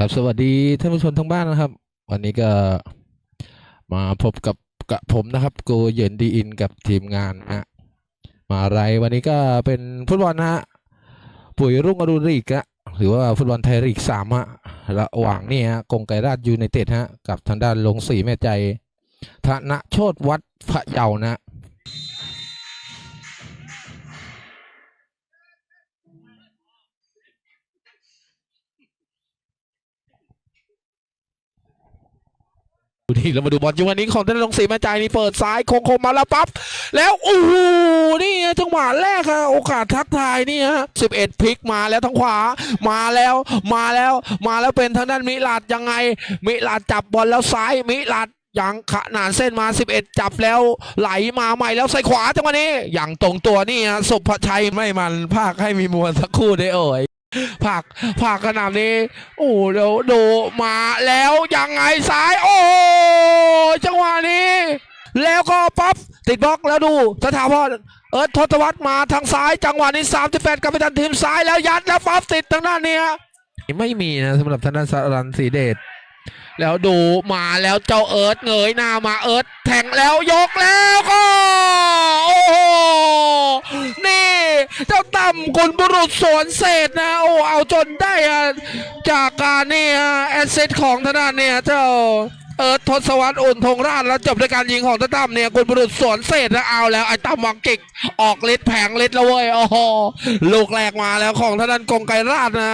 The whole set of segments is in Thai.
ครับสวัสดีท่านผู้ชมทั้งบ้านนะครับ วันนี้ก็มาพบกับกับผมนะครับโกเยินดีอินกับทีมงานนะฮะมาอะไรวันนี้ก็เป็นฟุตบอลนะฮะปุ๋ยรุ่งอรุณลีกอะหรือว่าฟุตบอลไทยลีกสามฮะระหว่างนี่ฮะกงไกรราชยูไนเต็ดฮะกับทางด้านลงสีแม่ใจธนโชตวัดพระเยานะ ดูนี่เรามาดูบอลจังหวะนี้ของธนรงศรีมาจายนี่เปิดซ้ายโค้งมาแล้วปั๊บแล้วโอ้โหนี่จังหวะแรกค่ะโอกาสทักทายนี่ฮะสิบเอ็ดพลิกมาแล้วทางขวามาแล้วมาแล้วมาแล้วเป็นทางด้านมิลาดยังไง มิลาดจับบอลแล้วซ้ายมิลาดยังขนานเส้นมา 11 จับแล้วไหลมาใหม่แล้วใส่ขวาจังหวะนี้อย่างตรงตัวนี่ฮะสุภชัยไม่มันภาคให้มีมวลสักครู่ได้เอ่ย ผักผักขนาดนี้ โอ้เดี๋ยวดูมาแล้วยังไงซ้าย โอ้จังหวะนี้ แล้วก็ปั๊บติดบล็อกแล้วดูสถาพรเอิร์ธทศวรรษมาทางซ้าย จังหวะนี้ 38กับไปทันทีมซ้ายแล้วยัดแล้วปั๊บติดทางด้านเนี้ยไม่มีนะสำหรับทางด้านสรันสีเดชแล้วดูมาแล้วเจ้าเอิร์ธเงยหน้ามาเอิร์ธแทงแล้วยกแล้วก็โอ้โหนี่เจ้าต่ำ กุลบุรุษสวนเศษนะโอ้เอาจนได้อะจากการนี่ฮะแอสเซทของธนาเนี่ยเจ้าเอิร์ธทศวรรษอุ่นธงราชแล้วจบด้วยการยิงของตาตั้มเนี่ยกุลบุรุษสวนเศษนะเอาแล้วไอ้ตั้มวังกิกออกฤทธิ์แผงฤทธิ์แล้วเว้ยโอ้โหลูกแรกมาแล้วของทางด้านกงไกรราชนะ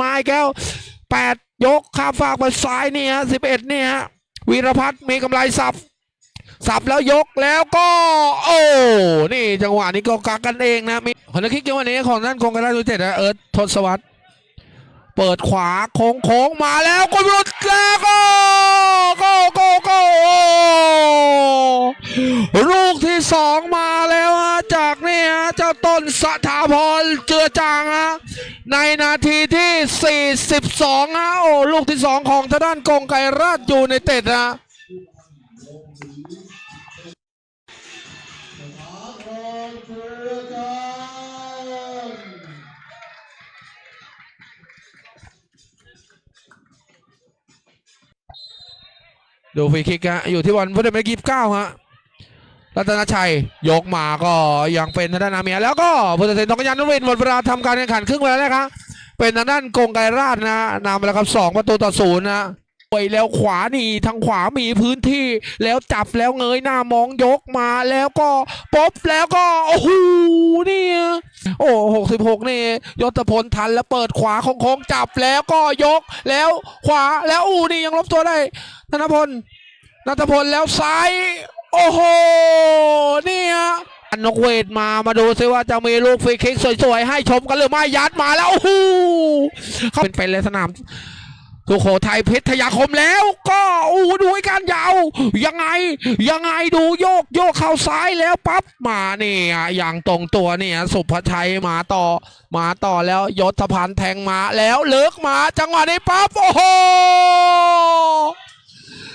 มาอีกแล้วแปดยกข้ามฝากไปซ้ายนี่ฮะสิบเอ็ดนี่ฮะวีรพัฒน์มีกำไรสับสับแล้วยกแล้วก็ โอ้นี่จังหวะนี้ก็กักกันเองนะมีคนละคิกจังหวะนี้ของนั่นคงกันได้ดูเจ็ดนะเอิร์ธทศวรรษเปิดขวาโค้งโค้งมาแล้วกุลุดแล้วก็โก็โก็โก็ลูกที่สองมาแล้วฮะจาก นี่ฮะเจ้าต้นสถาพรเจือจางฮะในนาทีที่ 42ฮะโอ้ลูกที่ 2 ของทางด้านกงไกรราชยูในเต็ดฮะดูฟรีคิกฮะอยู่ที่บอลพุทธเมกิฟเก้าฮะ รัตนชัยยกมาก็ยังเป็นทางด้านนาเมียแล้วก็พุทธเซนทองกัญญานุเวนหมดเวลาทำการแข่งขันครึ่งเวลาแล้วครับเป็นทางด้านกงไกรราชนะนำไปแล้วครับสองประตูต่อศูนย์นะไปแล้วขวานี่ทางขวามีพื้นที่ แล้วจับแล้วเงยหน้ามองยกมาแล้วก็ป๊บแล้วก็โอ้โหเนี่ยโอ้หกสิบหกนี่ยศพลทันแล้วเปิดขวาโค้งจับแล้วก็ยกแล้วขวาแล้วอู้นี่ยังลบตัวได้ธนพล นัทพลแล้วซ้าย โอ้โห นี่ยอันนกเวทมา มาดูซิว่าจะมีลูกฟรีคิกสวยๆ ให้ชมกันหรือไม่ ยัดมาแล้วโอ้โหเขาเป็นเป็นเลยสนามสุโขทัยเพชรทยาคมแล้ว ก็อู้ดูให้การยาว ยังไง ยังไงดูโยกโยกเข้าซ้ายแล้วปั๊บมาเนี่ยอย่างตรงตัวเนี่ยสุภชัยมาต่อ มาต่อแล้วยศพันธ์แทงมาแล้วเลิกมา จังหวะนี้ปั๊บโอ้โห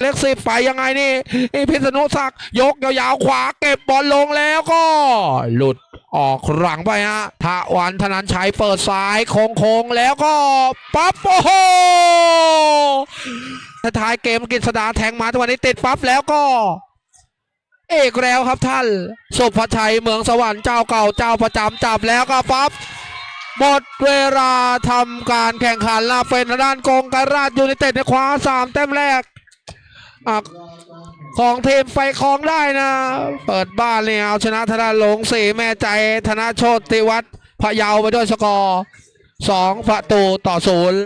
เลขสิบไปยังไงนี่พิษณุศักดิ์ยกยาวๆขวาเก็บบอลลงแล้วก็ หลุดออกหลังไปฮะทะวันธนันชัยเปิดซ้ายโค้งๆแล้วก็ปั๊บโอ้โหท้ายเกมกฤษดาแทงมาตัวนนี้ติดปั๊บแล้วก็ เอกแล้วครับท่านสุภชัยเมืองสวรรค์เจ้าเก่าเจ้าประจำจับแล้วก็ปั๊บหมดเวลาทำการแข่งขันลาเป็นด้านกองการราชยูไนเต็ดในคว้าสามแต้มแรก อของทีมไฟคลองได้นะ เปิดบ้านเนี่ยเอาชนะธนาหลงสีแม่ใจธนาโชติวัฒน์พะเยาไปด้วยสกอร์สองประตูต่อศูนย์